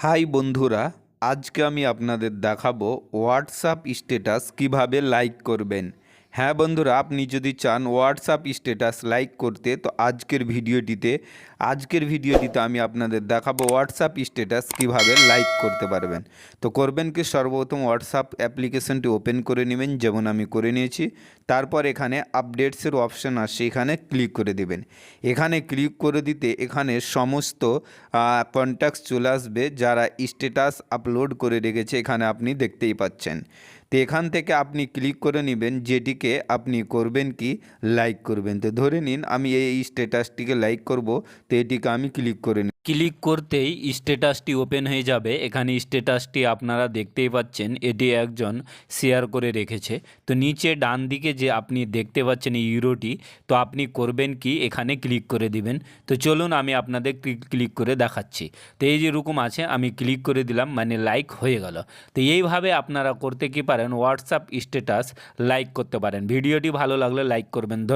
High বন্ধুরা আজকে আমি আপনাদের দেখাবো হোয়াটসঅ্যাপ স্ট্যাটাস কীভাবে লাইক করবেন। হ্যাঁ বন্ধুরা, আপনি যদি চান হোয়াটসঅ্যাপ স্ট্যাটাস লাইক করতে, তো আজকের ভিডিওটিতে আজকের ভিডিওটিতে আমি আপনাদের দেখাবো হোয়াটসঅ্যাপ স্ট্যাটাস কীভাবে লাইক করতে পারবেন। তো করবেন কি? সর্বপ্রথম হোয়াটসঅ্যাপ অ্যাপ্লিকেশনটি ওপেন করে নেবেন, যেমন আমি করে নিয়েছি। তারপর এখানে আপডেটসের অপশান আসছে, এখানে ক্লিক করে দেবেন। এখানে ক্লিক করে দিতে এখানে সমস্ত কন্ট্যাক্টস চলে আসবে, যারা স্ট্যাটাস আপলোড করে রেখেছে, এখানে আপনি দেখতেই পাচ্ছেন। তো এখান থেকে আপনি ক্লিক করে নেবেন যেটিকে আপনি করবেন কি? লাইক করবেন। তো ধরে নিন, আমি এই স্ট্যাটাসটিকে লাইক করব, তো এটিকে আমি ক্লিক করে ক্লিক করতেই স্ট্যাটাসটি ওপেন হয়ে যাবে। এখানে স্ট্যাটাসটি আপনারা দেখতেই পাচ্ছেন, এটি একজন শেয়ার করে রেখেছে। তো নিচে ডান দিকে যে আপনি দেখতে পাচ্ছেন এই ইউরোটি, তো আপনি করবেন কি? এখানে ক্লিক করে দিবেন। তো চলুন আমি আপনাদের ক্লিক করে দেখাচ্ছি। তো এই যেরকম আছে, আমি ক্লিক করে দিলাম মানে লাইক হয়ে গেল। তো এইভাবে আপনারা করতে কি পারেন, হোয়াটসঅ্যাপ স্ট্যাটাস লাইক করতে পারেন। ভিডিওটি ভালো লাগলে লাইক করবেন।